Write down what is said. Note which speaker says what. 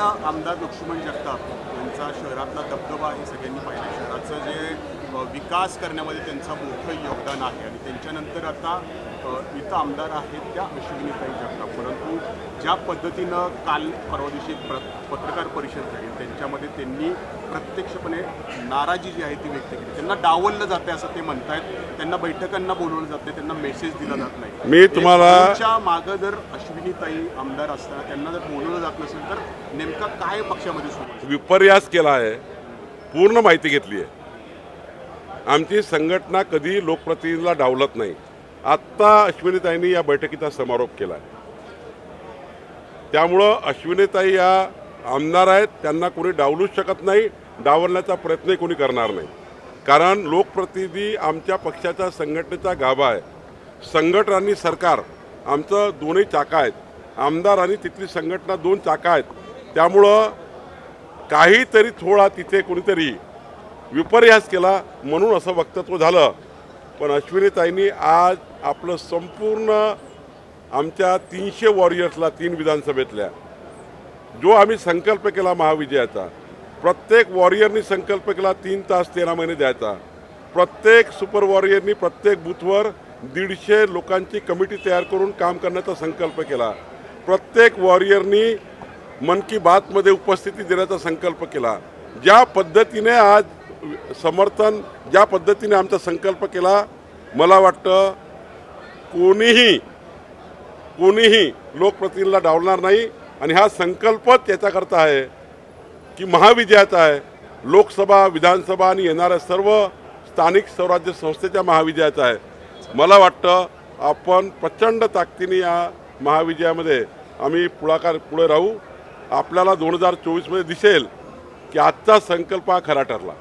Speaker 1: आमदार लक्ष्मण जगताप यांचा शहरातला दबदबा हे सगळ्यांनी पाहिलं शहराचं जे विकास करण्यामध्ये त्यांचं मोठं योगदान आहे आणि त्यांच्यानंतर आता इथं आमदार आहेत त्या अश्विनीताई जगताप. परंतु ज्या पद्धतीनं काल परवा दिवशी प्र पत्रकार परिषद झाली त्यांच्यामध्ये त्यांनी प्रत्यक्षपणे नाराजी जी आहे ती व्यक्त केली. त्यांना डावललं जाते असं ते म्हणतायत. त्यांना बैठकांना बोलवलं जाते त्यांना मेसेज दिला जात नाही.
Speaker 2: मी तुम्हाला-
Speaker 1: मागं जर अश्विनीताई आमदार असताना त्यांना जर बोलवलं जात नसेल तर नेमका काय पक्षामध्ये सुरू
Speaker 2: विपर्यास केला आहे पूर्ण माहिती घेतली आहे. आमची संघटना कधी लोकप्रतिनिधीला डावलत नाही. आत्ता अश्विनीताईंनी या बैठकीचा समारोप केला आहे. त्यामुळं अश्विनीताई या आमदार आहेत त्यांना कोणी डावलूच शकत नाही डावलण्याचा प्रयत्नही कोणी करणार नाही. कारण लोकप्रतिनिधी आमच्या पक्षाच्या संघटनेचा गाभा आहे. संघटनांनी सरकार आमचं दोन्ही चाका आहेत. आमदार आणि तिथली संघटना दोन चाका आहेत. त्यामुळं काहीतरी थोडा तिथे कोणीतरी विपर्यास केला म्हणून असं वक्तव्य झालं. पण अश्विनीताईंनी आज आपलं संपूर्ण आमच्या तीनशे वॉरियर्सला तीन विधानसभेतल्या. जो आम्ही संकल्प केला महाविजयाचा प्रत्येक वॉरियरनी संकल्प केला तीन तास तेरा महिने द्यायचा. प्रत्येक सुपर वॉरियरनी प्रत्येक बूथवर दीडशे लोकांची कमिटी तयार करून काम करण्याचा संकल्प केला. प्रत्येक वॉरियरनी मन की बातमध्ये उपस्थिती देण्याचा संकल्प केला. ज्या पद्धतीने आज समर्थन ज्या पद्धतीने आमचा संकल्प केला मला वाटतं कोणीही कोणीही लोकप्रतिनिधीला डावलणार नाही आणि हा संकल्पच याच्याकरता आहे की महाविजयाचा आहे. लोकसभा विधानसभा आणि येणाऱ्या सर्व स्थानिक स्वराज्य संस्थेच्या महाविजयाचा आहे. मला वाटतं आपण प्रचंड ताकदीने या महाविजयामध्ये आम्ही पुढाकार पुढे राहू. आपल्याला दोन हजार चोवीसमध्ये दिसेल की आजचा संकल्प हा खरा ठरला.